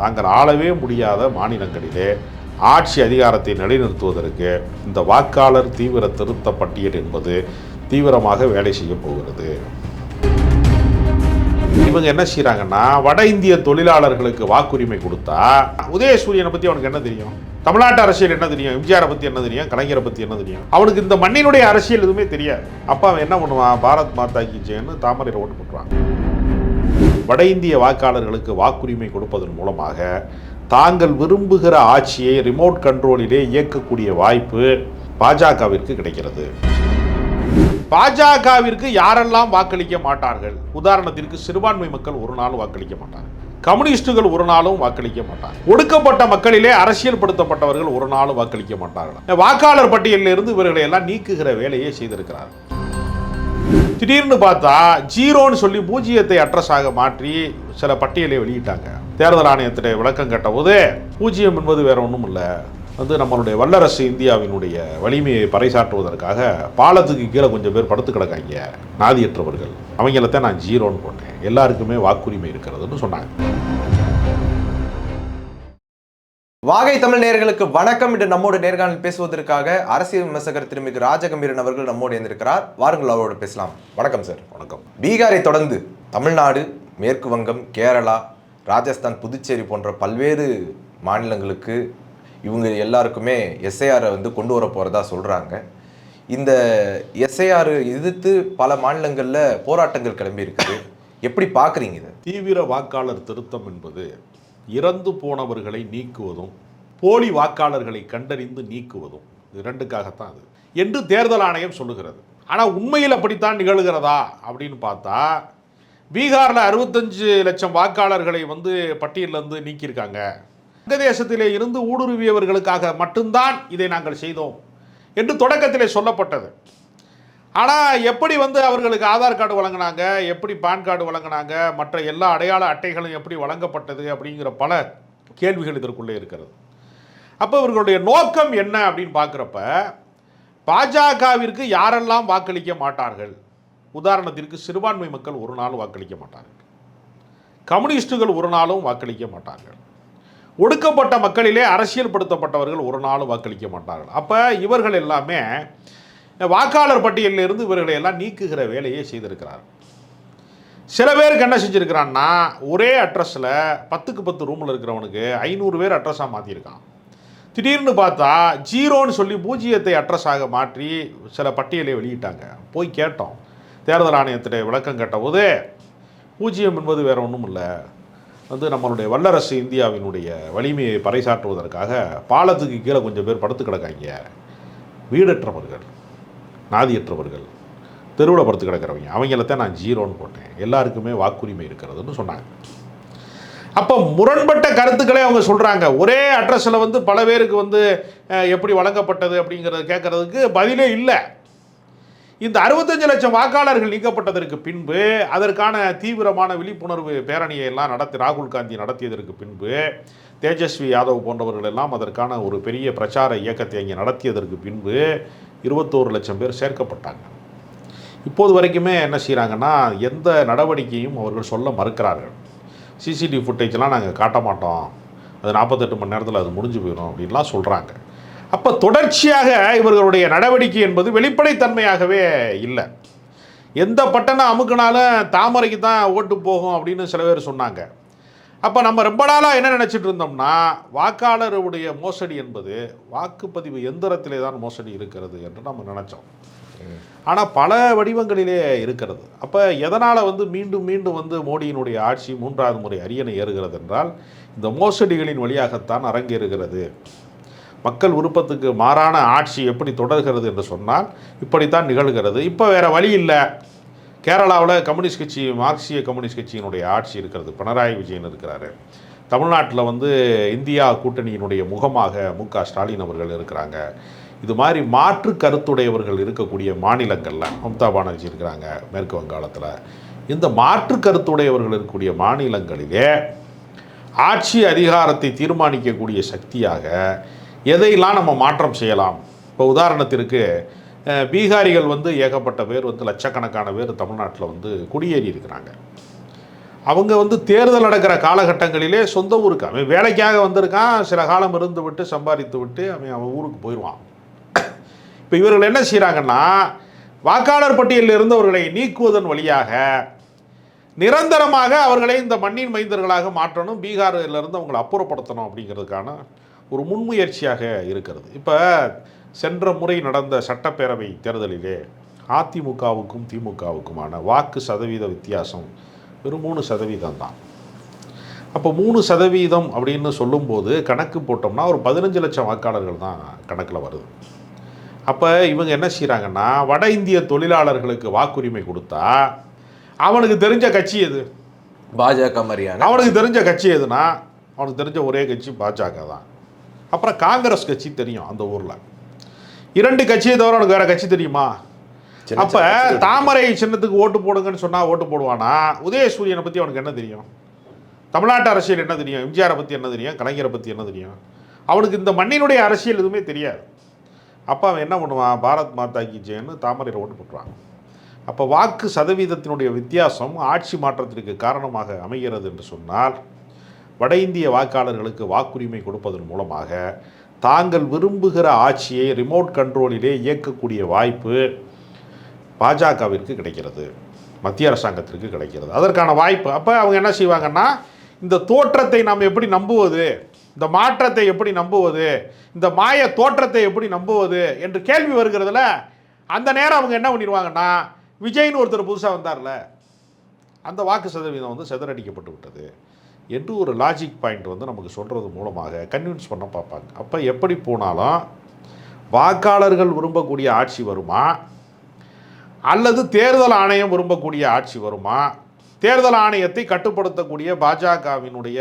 தாங்கள் ஆளவே முடியாத மாநிலங்களிலே ஆட்சி அதிகாரத்தை நிலைநிறுத்துவதற்கு இந்த வாக்காளர் தீவிர திருத்த பட்டியல் என்பது தீவிரமாக வேலை செய்ய போகிறது. இவங்க என்ன செய்கிறாங்கன்னா வட இந்திய தொழிலாளர்களுக்கு வாக்குரிமை கொடுத்தா உதயசூரியனை பற்றி அவனுக்கு என்ன தெரியும்? தமிழ்நாட்டு அரசியல் என்ன தெரியும்? எம்ஜிஆரை பற்றி என்ன தெரியும்? கலைஞரை பற்றி என்ன தெரியும்? அவனுக்கு இந்த மண்ணினுடைய அரசியல் எதுவுமே தெரியாது. அப்போ அவன் என்ன பண்ணுவான்? பாரத் மாதா கி ஜெயன்னு தாமரையில் ஓட்டு போட்டுருவான் வட இந்திய வாக்காளர்களுக்கு வாக்குரிமை கொடுப்பதன் மூலமாக தாங்கள் விரும்புகிற ஆட்சியை ரிமோட் கண்ட்ரோலிலே இயக்கக்கூடிய வாய்ப்பு பாஜகவிற்கு கிடைக்கிறது. பாஜகவிற்கு யாரெல்லாம் வாக்களிக்க மாட்டார்கள்? உதாரணத்திற்கு சிறுபான்மை மக்கள் ஒரு நாளும் வாக்களிக்க மாட்டார்கள் கம்யூனிஸ்டுகள் ஒரு நாளும் வாக்களிக்க மாட்டார் ஒடுக்கப்பட்ட மக்களிலே அரசியல்படுத்தப்பட்டவர்கள் ஒரு நாளும் வாக்களிக்க மாட்டார்கள். வாக்காளர் பட்டியலில் இருந்து இவர்களை எல்லாம் நீக்குகிற வேலையை செய்திருக்கிறார்கள். திடீர்னு பார்த்தா ஜீரோன்னு சொல்லி பூஜ்ஜியத்தை அட்ரஸாக மாற்றி சில பட்டியலை வெளியிட்டாங்க. தேர்தல் ஆணையத்திலே விளக்கம் கேட்டபோது பூஜ்ஜியம் என்பது வேற ஒன்றும் இல்லை. வந்து நம்மளுடைய வல்லரசு இந்தியாவினுடைய வலிமையை பறைசாற்றுவதற்காக பாலத்துக்கு கீழே கொஞ்சம் பேர் படுத்து கிடக்காங்க நாதியற்றவர்கள். அவங்களத்தான் நான் ஜீரோன்னு போட்டேன். எல்லாருக்குமே வாக்குரிமை இருக்கிறதுன்னு சொன்னாங்க. வாகை தமிழ் நேயர்களுக்கு வணக்கம். என்று நம்மோடு நேர்காணல் பேசுவதற்காக அரசியல் விமர்சகர் திருமிகு ராஜகம்பீரன் அவர்கள் நம்மோடு இருந்திருக்கிறார் வாருங்கள் அவரோடு பேசலாம். வணக்கம் சார் வணக்கம். பீகாரை தொடர்ந்து தமிழ்நாடு மேற்கு வங்கம் கேரளா ராஜஸ்தான் புதுச்சேரி போன்ற பல்வேறு மாநிலங்களுக்கு இவங்க எல்லாருக்குமே எஸ்ஐஆரை வந்து கொண்டு வர போகிறதா சொல்கிறாங்க இந்த எஸ்ஐஆர் எதிர்த்து பல மாநிலங்களில் போராட்டங்கள் கிளம்பி இருக்குது எப்படி பார்க்குறீங்க இதை? தீவிர வாக்காளர் திருத்தம் என்பது இறந்து போனவர்களை நீக்குவதும் போலி வாக்காளர்களை கண்டறிந்து நீக்குவதும் இது ரெண்டுக்காகத்தான் அது. என்று தேர்தல் ஆணையம் சொல்லுகிறது. ஆனால் உண்மையில் அப்படித்தான் நிகழ்கிறதா? அப்படின்னு பார்த்தா பீகாரில் அறுபத்தஞ்சு லட்சம் வாக்காளர்களை வந்து பட்டியலிருந்து நீக்கியிருக்காங்க. வங்கதேசத்திலே இருந்து ஊடுருவியவர்களுக்காக மட்டும்தான் இதை நாங்கள் செய்தோம் என்று தொடக்கத்திலே சொல்லப்பட்டது. ஆனால் எப்படி வந்து அவர்களுக்கு ஆதார் கார்டு வழங்கினாங்க எப்படி பான் கார்டு வழங்கினாங்க மற்ற எல்லா அடையாள அட்டைகளும் எப்படி வழங்கப்பட்டது அப்படிங்கிற பல கேள்விகள் இதற்குள்ளே இருக்கிறது. அப்போ இவர்களுடைய நோக்கம் என்ன அப்படின்னு பார்க்குறப்ப பாஜகவிற்கு யாரெல்லாம் வாக்களிக்க மாட்டார்கள்? உதாரணத்திற்கு சிறுபான்மை மக்கள் ஒரு நாளும் வாக்களிக்க மாட்டார்கள். கம்யூனிஸ்டுகள் ஒரு நாளும் வாக்களிக்க மாட்டார்கள். ஒடுக்கப்பட்ட மக்களிலே அரசியல்படுத்தப்பட்டவர்கள் ஒரு நாளும் வாக்களிக்க மாட்டார்கள். அப்போ இவர்கள் எல்லாமே வாக்காளர் பட்டியலில் இருந்து இவர்களை எல்லாம் நீக்குகிற வேலையை செய்திருக்கிறார். சில பேருக்கு என்ன செஞ்சுருக்கிறான்னா ஒரே அட்ரஸில் பத்துக்கு பத்து ரூமில் இருக்கிறவனுக்கு ஐநூறு பேர் அட்ரஸாக மாற்றிருக்கான் திடீர்னு பார்த்தா ஜீரோன்னு சொல்லி பூஜ்ஜியத்தை அட்ரஸாக மாற்றி சில பட்டியலை வெளியிட்டாங்க. போய் கேட்டோம். தேர்தல் ஆணையத்திலே விளக்கம் கேட்டபோது பூஜ்ஜியம் என்பது வேற ஒன்றும் இல்லை. வந்து நம்மளுடைய வல்லரசு இந்தியாவினுடைய வலிமையை பறைசாற்றுவதற்காக பாலத்துக்கு கீழே கொஞ்சம் பேர் படுத்து கிடக்காங்க. வீடற்றவர்கள் நாதியற்றவர்கள். தெருவில் படுத்து கிடக்கிறவங்க. அவங்களத்தான் நான் ஜீரோன்னு போட்டேன். எல்லாருக்குமே வாக்குரிமை இருக்கிறதுன்னு சொன்னாங்க. அப்போ முரண்பட்ட கருத்துக்களே அவங்க சொல்கிறாங்க ஒரே அட்ரஸில் வந்து பல பேருக்கு வந்து எப்படி வழங்கப்பட்டது அப்படிங்கிறத கேட்குறதுக்கு பதிலே இல்லை. இந்த அறுபத்தஞ்சு லட்சம் வாக்காளர்கள் நீக்கப்பட்டதற்கு பின்பு அதற்கான தீவிரமான விழிப்புணர்வு பேரணியை எல்லாம் நடத்தி ராகுல் காந்தி நடத்தியதற்கு பின்பு தேஜஸ்வி யாதவ் போன்றவர்கள் எல்லாம் அதற்கான ஒரு பெரிய பிரச்சார இயக்கத்தை அங்கே நடத்தியதற்கு பின்பு இருபத்தோரு லட்சம் பேர் சேர்க்கப்பட்டாங்க. இப்போது வரைக்குமே என்ன செய்கிறாங்கன்னா எந்த நடவடிக்கையும் அவர்கள் சொல்ல மறுக்கிறார்கள். சிசிடிவி ஃபுட்டேஜ்லாம் நாங்கள் காட்ட மாட்டோம். அது நாற்பத்தெட்டு மணி நேரத்தில் அது முடிஞ்சு போயிடும் அப்படின்லாம் சொல்கிறாங்க அப்போ தொடர்ச்சியாக இவர்களுடைய நடவடிக்கை என்பது வெளிப்படைத்தன்மையாகவே இல்லை. எந்த பட்டணம் அமுக்குனாலும் தாமரைக்கு தான் ஓட்டு போகும் அப்படின்னு சில பேர் சொன்னாங்க. அப்போ நம்ம ரொம்ப நாளாக என்ன நினச்சிட்டு இருந்தோம்னா வாக்காளருடைய மோசடி என்பது வாக்குப்பதிவு எந்திரத்திலே தான் மோசடி இருக்கிறது என்று நம்ம நினச்சோம். ஆனால் பல வடிவங்களிலே இருக்கிறது. அப்போ எதனால் வந்து மீண்டும் மீண்டும் வந்து மோடியினுடைய ஆட்சி மூன்றாவது முறை அரியணை ஏறுகிறது என்றால் இந்த மோசடிகளின் வழியாகத்தான் அரங்கேறுகிறது. மக்கள் விருப்பத்துக்கு மாறான ஆட்சி எப்படி தொடர்கிறது என்று சொன்னால் இப்படித்தான் நிகழ்கிறது. இப்போ வேறு வழி இல்லை. கேரளாவில் கம்யூனிஸ்ட் கட்சி மார்க்சிய கம்யூனிஸ்ட் கட்சியினுடைய ஆட்சி இருக்கிறது. பினராயி விஜயன் இருக்கிறாரு. தமிழ்நாட்டில் வந்து இந்தியா கூட்டணியினுடைய முகமாக மு க ஸ்டாலின் அவர்கள் இருக்கிறாங்க. இது மாதிரி மாற்று கருத்துடையவர்கள் இருக்கக்கூடிய மாநிலங்களில் மம்தா பானர்ஜி இருக்கிறாங்க மேற்கு வங்காளத்தில். இந்த மாற்று கருத்துடையவர்கள் இருக்கக்கூடிய மாநிலங்களிலே ஆட்சி அதிகாரத்தை தீர்மானிக்கக்கூடிய சக்தியாக எதையெல்லாம் நம்ம மாற்றம் செய்யலாம்? இப்போ உதாரணத்திற்கு பீகாரிகள் வந்து ஏகப்பட்ட பேர் வந்து லட்சக்கணக்கான பேர் தமிழ்நாட்டில் வந்து குடியேறி இருக்கிறாங்க. அவங்க வந்து தேர்தல் நடக்கிற காலகட்டங்களிலே சொந்த ஊருக்கு அவன் வேலைக்காக வந்திருக்கான் சில காலம் இருந்து விட்டு சம்பாதித்து விட்டு அவன் அவன் ஊருக்கு போயிடுவான். இப்போ இவர்கள் என்ன செய்கிறாங்கன்னா வாக்காளர் பட்டியலில் இருந்தவர்களை நீக்குவதன் வழியாக நிரந்தரமாக அவர்களை இந்த மண்ணின் மைந்தர்களாக மாற்றணும் பீகாரில் இருந்து அவங்களை அப்புறப்படுத்தணும் அப்படிங்கிறதுக்கான ஒரு முன்முயற்சியாக இருக்கிறது. இப்போ சென்ற முறை நடந்த சட்டப்பேரவை தேர்தலிலே அதிமுகவுக்கும் திமுகவுக்குமான வாக்கு சதவீத வித்தியாசம் வெறும் மூணு சதவீதம் தான். அப்போ மூணு சதவீதம் அப்படின்னு சொல்லும்போது கணக்கு போட்டோம்னா ஒரு பதினஞ்சு லட்சம் வாக்காளர்கள் தான் கணக்கில் வருது. அப்போ இவங்க என்ன செய்கிறாங்கன்னா வட இந்திய தொழிலாளர்களுக்கு வாக்குரிமை கொடுத்தா அவனுக்கு தெரிஞ்ச கட்சி எது? பாஜக மாதிரியான. அவனுக்கு தெரிஞ்ச கட்சி எதுனா அவனுக்கு தெரிஞ்ச ஒரே கட்சி பாஜக தான். அப்புறம் காங்கிரஸ் கட்சி தெரியும் அந்த ஊரில். இரண்டு கட்சியை தவிர அவனுக்கு வேற கட்சி தெரியுமா? சின்ன அப்போ சின்ன. தாமரை சின்னத்துக்கு ஓட்டு போடுங்கன்னு சொன்னால் ஓட்டு போடுவானா? உதயசூரியனை பற்றி அவனுக்கு என்ன தெரியும்? தமிழ்நாட்டு அரசியல் என்ன தெரியும்? எம்ஜிஆரை பற்றி என்ன தெரியும்? கலைஞரை பற்றி என்ன தெரியும்? அவனுக்கு இந்த மண்ணினுடைய அரசியல் எதுவுமே தெரியாது. அப்போ அவன் என்ன பண்ணுவான்? பாரத் மாதா கி ஜெயன்னு தாமரையில் ஓட்டு போட்டுருவான் அப்போ வாக்கு சதவீதத்தினுடைய வித்தியாசம் ஆட்சி மாற்றத்திற்கு காரணமாக அமைகிறது என்று சொன்னால் வட இந்திய வாக்காளர்களுக்கு வாக்குரிமை கொடுப்பதன் மூலமாக தாங்கள் விரும்புகிற ஆட்சியை ரிமோட் கண்ட்ரோலிலே இயக்கக்கூடிய வாய்ப்பு பாஜகவிற்கு கிடைக்கிறது. மத்திய அரசாங்கத்திற்கு கிடைக்கிறது. அதற்கான வாய்ப்பு. அப்போ அவங்க என்ன செய்வாங்கன்னா இந்த தோற்றத்தை நாம் எப்படி நம்புவது? இந்த மாற்றத்தை எப்படி நம்புவது? இந்த மாய தோற்றத்தை எப்படி நம்புவது? என்று கேள்வி வருகிறதுல அந்த நேரம் அவங்க என்ன பண்ணிடுவாங்கன்னா விஜய்னு ஒருத்தர் புதுசாக வந்தார்ல அந்த வாக்கு சதவீதம் வந்து சிதறடிக்கப்பட்டு விட்டது. என்று ஒரு லாஜிக் பாயிண்ட் வந்து நமக்கு சொல்கிறது மூலமாக கன்வின்ஸ் பண்ண பார்ப்பாங்க. அப்போ எப்படி போனாலும் வாக்காளர்கள் விரும்பக்கூடிய ஆட்சி வருமா? அல்லது தேர்தல் ஆணையம் விரும்பக்கூடிய ஆட்சி வருமா? தேர்தல் ஆணையத்தை கட்டுப்படுத்தக்கூடிய பாஜகவினுடைய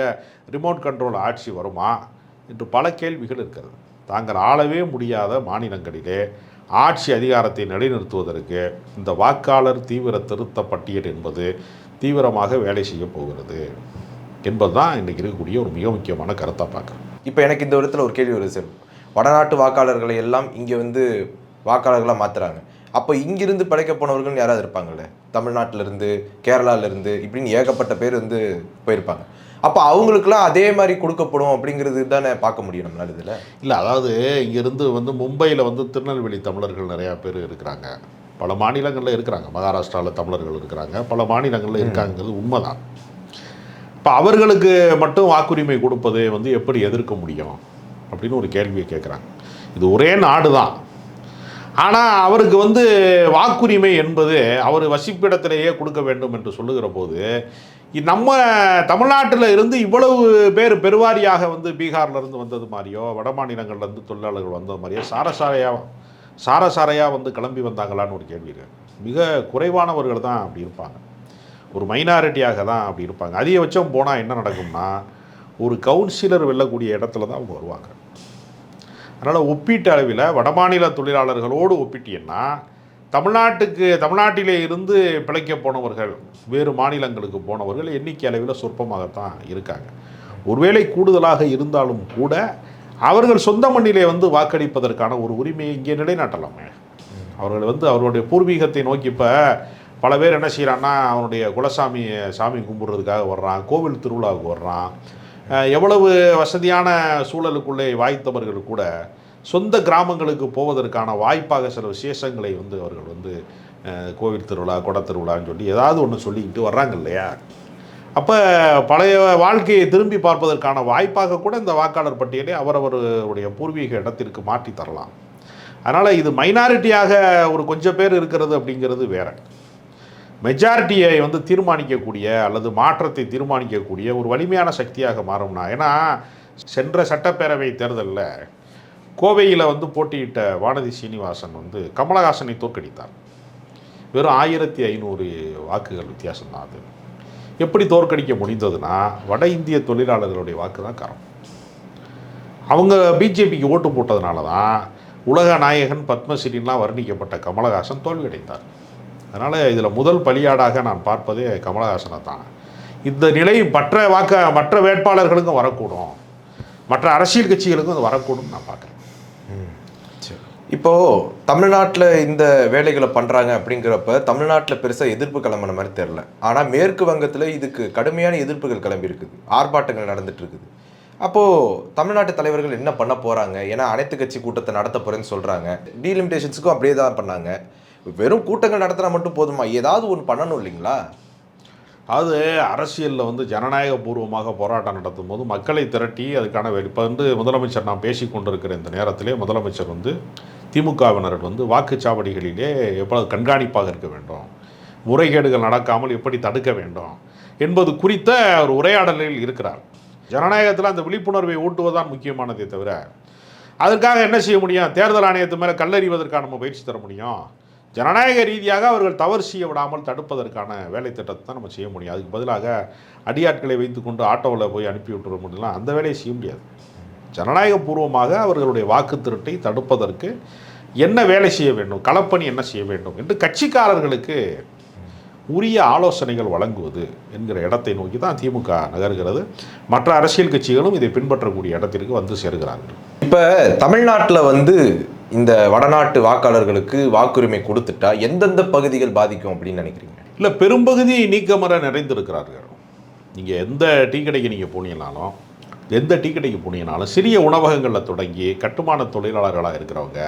ரிமோட் கண்ட்ரோல் ஆட்சி வருமா? என்று பல கேள்விகள் இருக்கிறது. தாங்கள் ஆளவே முடியாத மாநிலங்களிலே ஆட்சி அதிகாரத்தை நிலைநிறுத்துவதற்கு இந்த வாக்காளர் தீவிர திருத்த பட்டியல் என்பது தீவிரமாக வேலை செய்ய போகிறது. என்பதுதான் இன்றைக்கி இருக்கக்கூடிய ஒரு மிக முக்கியமான கருத்தாக பார்க்குறேன் இப்போ எனக்கு இந்த விதத்தில் ஒரு கேள்வி வருது சார். வடநாட்டு வாக்காளர்களை எல்லாம் இங்கே வந்து வாக்காளர்களாக மாற்றுறாங்க அப்போ இங்கிருந்து படைக்க போனவர்கள் யாராவது இருப்பாங்கல்ல? தமிழ்நாட்டுல இருந்து கேரளால இருந்து இப்படின்னு ஏகப்பட்ட பேர் வந்து போயிருப்பாங்க. அப்போ அவங்களுக்குலாம் அதே மாதிரி கொடுக்கப்படும் அப்படிங்கிறது தானே பார்க்க முடியும் நம்மளால இதில்? இல்லை அதாவது இங்கேருந்து வந்து மும்பையில் வந்து திருநெல்வேலி தமிழர்கள் நிறையா பேர் இருக்கிறாங்க. பல மாநிலங்களில் இருக்கிறாங்க. மகாராஷ்டிராவில் தமிழர்கள் இருக்கிறாங்க. பல மாநிலங்களில் இருக்காங்கிறது உண்மைதான். இப்போ அவர்களுக்கு மட்டும் வாக்குரிமை கொடுப்பதை வந்து எப்படி எதிர்க்க முடியும்? அப்படின்னு ஒரு கேள்வியை கேட்குறாங்க. இது ஒரே நாடு தான் ஆனால் அவருக்கு வந்து வாக்குரிமை என்பது அவர் வசிப்பிடத்திலேயே கொடுக்க வேண்டும் என்று சொல்லுகிற போது நம்ம தமிழ்நாட்டில் இருந்து இவ்வளவு பேர் பெருவாரியாக வந்து பீகார்லேருந்து வந்தது மாதிரியோ வட மாநிலங்கள்லேருந்து தொழிலாளர்கள் வந்தது மாதிரியோ சாரசாரையாக சாரசாரையாக வந்து கிளம்பி வந்தாங்களான்னு ஒரு கேள்வி இருக்கு. மிக குறைவானவர்கள் தான் அப்படி இருப்பாங்க. ஒரு மைனாரிட்டியாக தான் அப்படி இருப்பாங்க. அதிகபட்சம் போனால் என்ன நடக்கும்னா ஒரு கவுன்சிலர் வெல்லக்கூடிய இடத்துல தான் அவங்க வருவாங்க. அதனால் ஒப்பீட்டு அளவில் வடமாநில தொழிலாளர்களோடு ஒப்பிட்டீங்கன்னா தமிழ்நாட்டுக்கு தமிழ்நாட்டிலே இருந்து பிழைக்க போனவர்கள் வேறு மாநிலங்களுக்கு போனவர்கள் எண்ணிக்கை அளவில் சொற்பமாகத்தான் இருக்காங்க. ஒருவேளை கூடுதலாக இருந்தாலும் கூட அவர்கள் சொந்த மண்ணிலே வந்து வாக்களிப்பதற்கான ஒரு உரிமையை இங்கே நிலைநாட்டலாமே. அவர்கள் வந்து அவருடைய பூர்வீகத்தை நோக்கி இப்போ பல பேர் என்ன செய்கிறான்னா அவனுடைய குலசாமி சாமி கும்பிட்றதுக்காக வர்றான் கோவில் திருவிழாவுக்கு வர்றான். எவ்வளவு வசதியான சூழலுக்குள்ளே வாய்த்தவர்கள் கூட சொந்த கிராமங்களுக்கு போவதற்கான வாய்ப்பாக சில விசேஷங்களை வந்து அவர்கள் வந்து கோவில் திருவிழா குட திருவிழான்னு சொல்லி ஏதாவது ஒன்று சொல்லிக்கிட்டு வர்றாங்க இல்லையா? அப்போ பழைய வாழ்க்கையை திரும்பி பார்ப்பதற்கான வாய்ப்பாக கூட இந்த வாக்காளர் பட்டியலை அவரவருடைய பூர்வீக இடத்திற்கு மாற்றி தரலாம். அதனால் இது மைனாரிட்டியாக ஒரு கொஞ்சம் பேர் இருக்கிறது அப்படிங்கிறது வேற. மெஜாரிட்டியை வந்து தீர்மானிக்கக்கூடிய அல்லது மாற்றத்தை தீர்மானிக்கக்கூடிய ஒரு வலிமையான சக்தியாக மாறும்னா ஏன்னா சென்ற சட்டப்பேரவை தேர்தலில் கோவையில் வந்து போட்டியிட்ட வானதி சீனிவாசன் வந்து கமலஹாசனை தோற்கடித்தார். வெறும் ஆயிரத்தி ஐநூறு வாக்குகள் வித்தியாசம்தான் அது. எப்படி தோற்கடிக்க முடிந்ததுன்னா வட இந்திய தொழிலாளர்களுடைய வாக்கு தான் காரணம் அவங்க பிஜேபிக்கு ஓட்டு போட்டதுனால தான் உலக நாயகன் பத்மஸ்ரீன்லாம் வர்ணிக்கப்பட்ட கமலஹாசன் தோல்வியடைந்தார். அதனால் இதில் முதல் பலியாடாக நான் பார்ப்பது கமலஹாசனை தான் இந்த நிலை மற்ற வாக்க மற்ற வேட்பாளர்களுக்கும் வரக்கூடும். மற்ற அரசியல் கட்சிகளுக்கும் அது வரக்கூடும் நான் பார்க்குறேன். சரி. தமிழ்நாட்டில் இந்த வேலைகளை பண்ணுறாங்க அப்படிங்கிறப்ப தமிழ்நாட்டில் பெருசாக எதிர்ப்பு கிளம்புன மாதிரி தெரில ஆனால் மேற்கு வங்கத்தில் இதுக்கு கடுமையான எதிர்ப்புகள் கிளம்பி இருக்குது ஆர்ப்பாட்டங்கள் நடந்துட்டு இருக்குது தமிழ்நாட்டு தலைவர்கள் என்ன பண்ண போகிறாங்க ஏன்னா அனைத்து கட்சி கூட்டத்தை நடத்த போகிறேன்னு சொல்கிறாங்க டீலிமிட்டேஷன்ஸுக்கும் அப்படியே தான் பண்ணாங்க. வெறும் கூட்டங்கள் நடத்தினா மட்டும் போதுமா? ஏதாவது ஒன்று பண்ணணும் இல்லைங்களா? அது அரசியலில் வந்து ஜனநாயக பூர்வமாக போராட்டம் நடத்தும் போது மக்களை திரட்டி அதுக்கான இப்போ வந்து முதலமைச்சர் நான் பேசி கொண்டிருக்கிற இந்த நேரத்திலே முதலமைச்சர் வந்து திமுகவினர் வந்து வாக்குச்சாவடிகளிலே எவ்வளவு கண்காணிப்பாக இருக்க வேண்டும்? முறைகேடுகள் நடக்காமல் எப்படி தடுக்க வேண்டும்? என்பது குறித்த ஒரு உரையாடலில் இருக்கிறார். ஜனநாயகத்தில் அந்த விழிப்புணர்வை ஊட்டுவதுதான் முக்கியமானதே தவிர அதற்காக என்ன செய்ய முடியும்? தேர்தல் ஆணையத்து மேலே கல்லறிவதற்கான நம்ம பயிற்சி தர முடியும்? ஜனநாயக ரீதியாக அவர்கள் தவறு செய்ய விடாமல் தடுப்பதற்கான வேலை திட்டத்தை தான் நம்ம செய்ய முடியும். அதுக்கு பதிலாக அடியாட்களை வைத்துக்கொண்டு ஆட்டோவில் போய் அனுப்பி விட்டுற முடியலாம் அந்த வேலையை செய்ய முடியாது. ஜனநாயக பூர்வமாக அவர்களுடைய வாக்கு திருட்டை தடுப்பதற்கு என்ன வேலை செய்ய வேண்டும் களப்பணி என்ன செய்ய வேண்டும் என்று கட்சிக்காரர்களுக்கு உரிய ஆலோசனைகள் வழங்குவது என்கிற இடத்தை நோக்கி தான் திமுக நகர்கிறது. மற்ற அரசியல் கட்சிகளும் இதை பின்பற்றக்கூடிய இடத்திற்கு வந்து சேர்கிறார்கள். இப்போ தமிழ்நாட்டில் வந்து இந்த வடநாட்டு வாக்காளர்களுக்கு வாக்குரிமை கொடுத்துட்டா எந்தெந்த பகுதிகள் பாதிக்கும் அப்படின்னு நினைக்கிறீங்க? இல்லை பெரும்பகுதி நீக்கமர நிறைந்திருக்கிறார்கள். நீங்கள் எந்த டீ கடைக்கு நீங்கள் போனீங்கனாலும் எந்த டீ கடைக்கு போனீங்கனாலும் சிறிய உணவகங்களில் தொடங்கி கட்டுமான தொழிலாளர்களாக இருக்கிறவங்க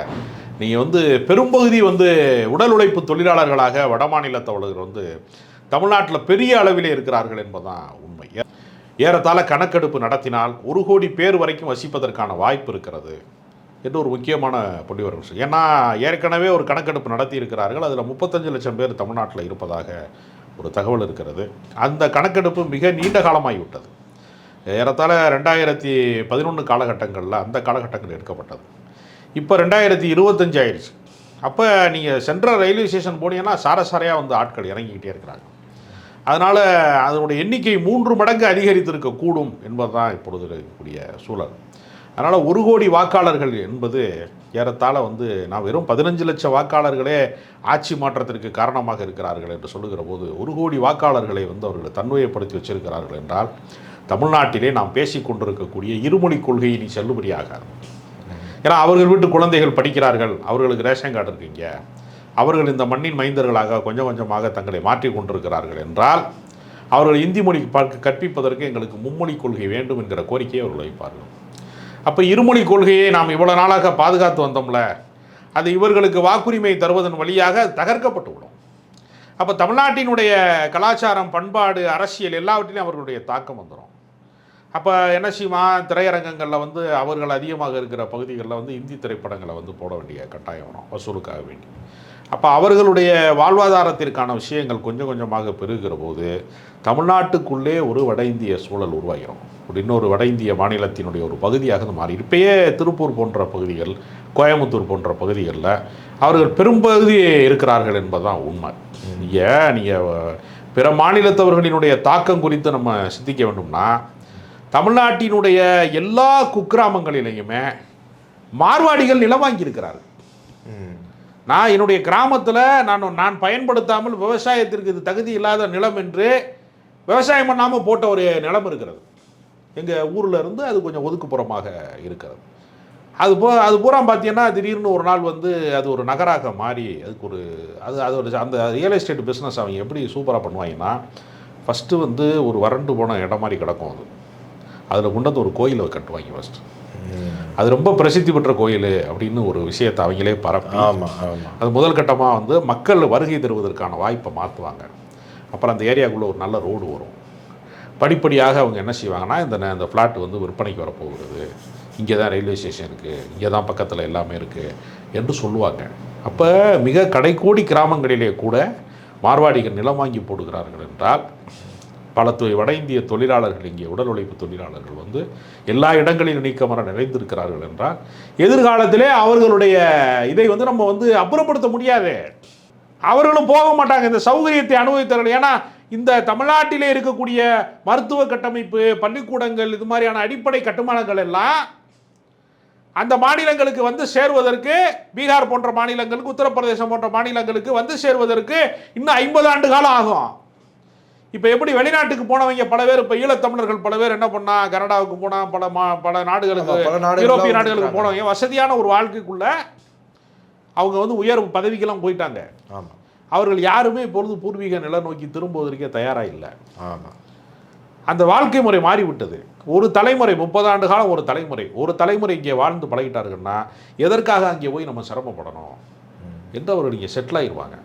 நீங்கள் வந்து பெரும்பகுதி வந்து உடல் உழைப்பு தொழிலாளர்களாக வடமாநிலத்தவர்கள் வந்து தமிழ்நாட்டில் பெரிய அளவிலே இருக்கிறார்கள் என்பதுதான் உண்மை. ஏறத்தாழ கணக்கெடுப்பு நடத்தினால் ஒரு கோடி பேர் வரைக்கும் வசிப்பதற்கான வாய்ப்பு இருக்கிறது. என்று ஒரு முக்கியமான புள்ளிவர்கள் விஷயம் ஏன்னா ஏற்கனவே ஒரு கணக்கெடுப்பு நடத்தி இருக்கிறார்கள் அதில் முப்பத்தஞ்சு லட்சம் பேர் தமிழ்நாட்டில் இருப்பதாக ஒரு தகவல் இருக்கிறது. அந்த கணக்கெடுப்பு மிக நீண்ட காலமாகிவிட்டது ஏறத்தாழ ரெண்டாயிரத்தி பதினொன்று காலகட்டங்களில் அந்த காலகட்டங்கள் எடுக்கப்பட்டது. இப்போ ரெண்டாயிரத்தி இருபத்தஞ்சு ஆயிடுச்சு அப்போ நீங்கள் சென்ட்ரல் ரயில்வே ஸ்டேஷன் போனீங்கன்னா சாரசாரையாக வந்து ஆட்கள் இறங்கிக்கிட்டே இருக்கிறாங்க. அதனால் அதனுடைய எண்ணிக்கை மூன்று மடங்கு அதிகரித்திருக்கக்கூடும் என்பதுதான் இப்பொழுது இருக்கக்கூடிய சூழல். அதனால் ஒரு கோடி வாக்காளர்கள் என்பது ஏறத்தாழ வந்து நான் வெறும் பதினஞ்சு லட்சம் வாக்காளர்களே ஆட்சி மாற்றத்திற்கு காரணமாக இருக்கிறார்கள் என்று சொல்லுகிற போது ஒரு கோடி வாக்காளர்களை வந்து அவர்கள் தன்மையப்படுத்தி வச்சிருக்கிறார்கள் என்றால் தமிழ்நாட்டிலே நாம் பேசிக் கொண்டிருக்கக்கூடிய இருமொழி கொள்கையை நீ செல்லுபடியாகாது ஏன்னா அவர்கள் வீட்டு குழந்தைகள் படிக்கிறார்கள் அவர்களுக்கு ரேஷன் கார்டு இருக்கீங்க அவர்கள் இந்த மண்ணின் மைந்தர்களாக கொஞ்சம் கொஞ்சமாக தங்களை மாற்றிக் கொண்டிருக்கிறார்கள் என்றால் அவர்கள் இந்தி மொழி பார்க்க கற்பிப்பதற்கு எங்களுக்கு மும்மொழி கொள்கை வேண்டும் என்கிற கோரிக்கையை அவர்கள் வைப்பார்கள். அப்போ இருமொழி கொள்கையை நாம் இவ்வளோ நாளாக பாதுகாத்து வந்தோம்ல அது இவர்களுக்கு வாக்குரிமை தருவதன் வழியாக தகர்க்கப்பட்டு விடும். அப்போ தமிழ்நாட்டினுடைய கலாச்சாரம் பண்பாடு அரசியல் எல்லாவற்றிலும் அவர்களுடைய தாக்கம் வந்துடும் அப்போ என்ன செய்யுமா திரையரங்கங்களில் வந்து அவர்கள் அதிகமாக இருக்கிற பகுதிகளில் வந்து இந்தி திரைப்படங்களை வந்து போட வேண்டிய கட்டாயம் வரும் வசூலுக்காக வேண்டி. அப்போ அவர்களுடைய வாழ்வாதாரத்திற்கான விஷயங்கள் கொஞ்சம் கொஞ்சமாக பெருகிற போது தமிழ்நாட்டுக்குள்ளே ஒரு வட இந்திய சூழல் உருவாகிறோம் ஒரு இன்னொரு வட இந்திய மாநிலத்தினுடைய ஒரு பகுதியாக அது மாறி. இப்பயே திருப்பூர் போன்ற பகுதிகள் கோயம்புத்தூர் போன்ற பகுதிகளில் அவர்கள் பெரும்பகுதி இருக்கிறார்கள் என்பதுதான் உண்மை. நீங்கள் நீங்கள் பிற மாநிலத்தவர்களினுடைய தாக்கம் குறித்து நம்ம சிந்திக்க வேண்டும்னா தமிழ்நாட்டினுடைய எல்லா குக்கிராமங்களிலையுமே மார்வாடிகள் நிலம் வாங்கியிருக்கிறார்கள் நான் என்னுடைய கிராமத்தில் நான் நான் பயன்படுத்தாமல் விவசாயத்திற்கு இது தகுதி இல்லாத நிலம் என்று விவசாயம் பண்ணாமல் போட்ட ஒரு நிலம் இருக்கிறது. எங்கள் ஊரில் இருந்து அது கொஞ்சம் ஒதுக்குப்புறமாக இருக்கிறது. அது போ அது பூரா பார்த்தீங்கன்னா திடீர்னு ஒரு நாள் வந்து அது ஒரு நகராக மாறி அதுக்கு ஒரு அது அது ஒரு அந்த ரியல் எஸ்டேட் பிஸ்னஸ் அவங்க எப்படி சூப்பராக பண்ணுவாங்கன்னா ஃபஸ்ட்டு வந்து ஒரு வறண்டு போன இடம் மாதிரி கிடக்கும் அது. அதில் கொண்டு வந்து ஒரு கோயிலை கட்டுவாங்க ஃபஸ்ட்டு அது ரொம்ப பிரசித்தி பெற்ற கோயில் அப்படின்னு ஒரு விஷயத்தை அவங்களே பரப்பி அது முதல் கட்டமாக வந்து மக்கள் வருகை தருவதற்கான வாய்ப்பை மாற்றுவாங்க அப்புறம் அந்த ஏரியாக்குள்ளே ஒரு நல்ல ரோடு வரும். படிப்படியாக அவங்க என்ன செய்வாங்கன்னா இந்த இந்த ஃப்ளாட் வந்து விற்பனைக்கு வரப்போகிறது இங்கே தான் ரயில்வே ஸ்டேஷன் இருக்குது இங்கே தான் பக்கத்தில் எல்லாமே இருக்குது என்று சொல்லுவாங்க. அப்போ மிக கடைக்கோடி கிராமங்களிலே கூட மார்வாடிகள் நிலம் வாங்கி போடுகிறார்கள் என்றால் பல தொ- வட இந்திய தொழிலாளர்கள் இங்கே உடல் உழைப்பு தொழிலாளர்கள் வந்து எல்லா இடங்களிலும் நீக்கமர நிறைந்திருக்கிறார்கள் என்றால் எதிர்காலத்திலே அவர்களுடைய இதை வந்து நம்ம வந்து அப்புறப்படுத்த முடியாது. அவர்களும் போக மாட்டாங்க. இந்த சௌகரியத்தை அனுபவித்தார்கள் ஏன்னா இந்த தமிழ்நாட்டிலே இருக்கக்கூடிய மருத்துவ கட்டமைப்பு பள்ளிக்கூடங்கள் இது மாதிரியான அடிப்படை கட்டுமானங்கள் எல்லாம் அந்த மாநிலங்களுக்கு வந்து சேருவதற்கு பீகார் போன்ற மாநிலங்களுக்கு உத்தரப்பிரதேசம் போன்ற மாநிலங்களுக்கு வந்து சேருவதற்கு இன்னும் ஐம்பது ஆண்டு காலம் ஆகும். இப்போ எப்படி வெளிநாட்டுக்கு போனவங்க பல பேர் இப்போ ஈழத்தமிழர்கள் பல பேர் என்ன பண்ணா கனடாவுக்கு போனா பல மா பல நாடுகளுக்கு யூரோப்பிய நாடுகளுக்கு. போனவங்க வசதியான ஒரு வாழ்க்கைக்குள்ள அவங்க வந்து உயர் பதவிக்கெல்லாம் போயிட்டாங்க. ஆமாம் அவர்கள் யாருமே இப்பொழுது பூர்வீக நில நோக்கி திரும்புவதற்கே தயாராக இல்லை. ஆமாம் அந்த வாழ்க்கை முறை மாறிவிட்டது. ஒரு தலைமுறை முப்பது ஆண்டு காலம் ஒரு தலைமுறை. ஒரு தலைமுறை இங்கே வாழ்ந்து பழகிட்டார்கள்னா எதற்காக அங்கே போய் நம்ம சிரமப்படணும்? என்று அவர்கள் இங்கே செட்டில் ஆயிடுவாங்க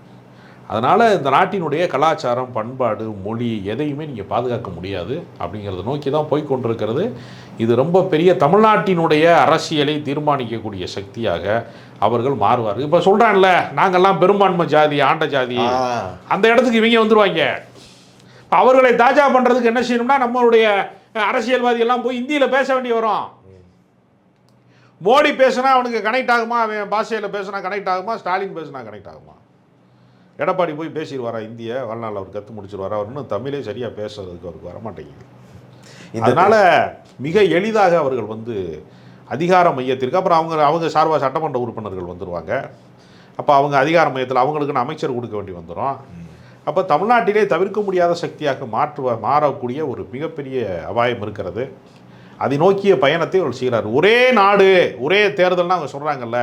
அதனால் இந்த நாட்டினுடைய கலாச்சாரம் பண்பாடு மொழி எதையுமே நீங்கள் பாதுகாக்க முடியாது அப்படிங்கிறத நோக்கி தான் போய் கொண்டிருக்கிறது. இது ரொம்ப பெரிய தமிழ்நாட்டினுடைய அரசியலை தீர்மானிக்கக்கூடிய சக்தியாக அவர்கள் மாறுவார்கள். இப்போ சொல்கிறான்ல நாங்கள்லாம் பெரும்பான்மை ஜாதி ஆண்ட ஜாதி. அந்த இடத்துக்கு இவங்க வந்துருவாங்க. அவர்களை தாஜா பண்ணுறதுக்கு என்ன செய்யணும்னா நம்மளுடைய அரசியல்வாதி எல்லாம் போய் இந்தியில் பேச வேண்டி வரும். மோடி பேசுனா அவனுக்கு கனெக்ட் ஆகுமா? அவன் பாஷையில் பேசுனா கனெக்ட் ஆகுமா? ஸ்டாலின் பேசுனா கனெக்ட் ஆகுமா? எடப்பாடி போய் பேசிடுவாரா? இந்திய வாழ்நாள் அவர் கற்று முடிச்சிருவாரா? அவர் இன்னும் தமிழே சரியாக பேசுறதுக்கு அவருக்கு வரமாட்டேங்குது இந்த அதனால மிக எளிதாக அவர்கள் வந்து அதிகார மையத்திற்கு அப்புறம் அவங்க அவங்க சார்பாக சட்டமன்ற உறுப்பினர்கள் வந்துடுவாங்க அப்போ அவங்க அதிகார மையத்தில் அவங்களுக்குன்னு அமைச்சர் கொடுக்க வேண்டி வந்துடும் அப்போ தமிழ்நாட்டிலே தவிர்க்க முடியாத சக்தியாக மாற்றுவ மாறக்கூடிய ஒரு மிகப்பெரிய அபாயம் இருக்கிறது. அதை நோக்கிய பயணத்தை அவர் செய்கிறார். ஒரே நாடு ஒரே தேர்தல்னு அவங்க சொல்கிறாங்கல்ல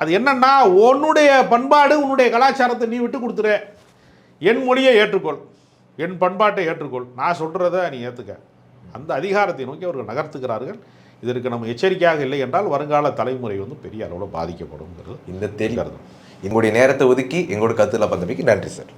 அது என்னன்னா உன்னுடைய பண்பாடு உன்னுடைய கலாச்சாரத்தை நீ விட்டு கொடுத்துரு. என் மொழியை ஏற்றுக்கொள். என் பண்பாட்டை ஏற்றுக்கொள். நான் சொல்கிறத நீ ஏற்றுக்க அந்த அதிகாரத்தை நோக்கி அவர்கள் நகர்த்துகிறார்கள். இதற்கு நம்ம எச்சரிக்கையாக இல்லை என்றால் வருங்கால தலைமுறை வந்து பெரிய அளவில் பாதிக்கப்படும்ங்கிறது இந்த தெரி கருத்து. எங்களுடைய நேரத்தை ஒதுக்கி எங்களோட கருத்துல பந்தமைக்கு நன்றி சார்.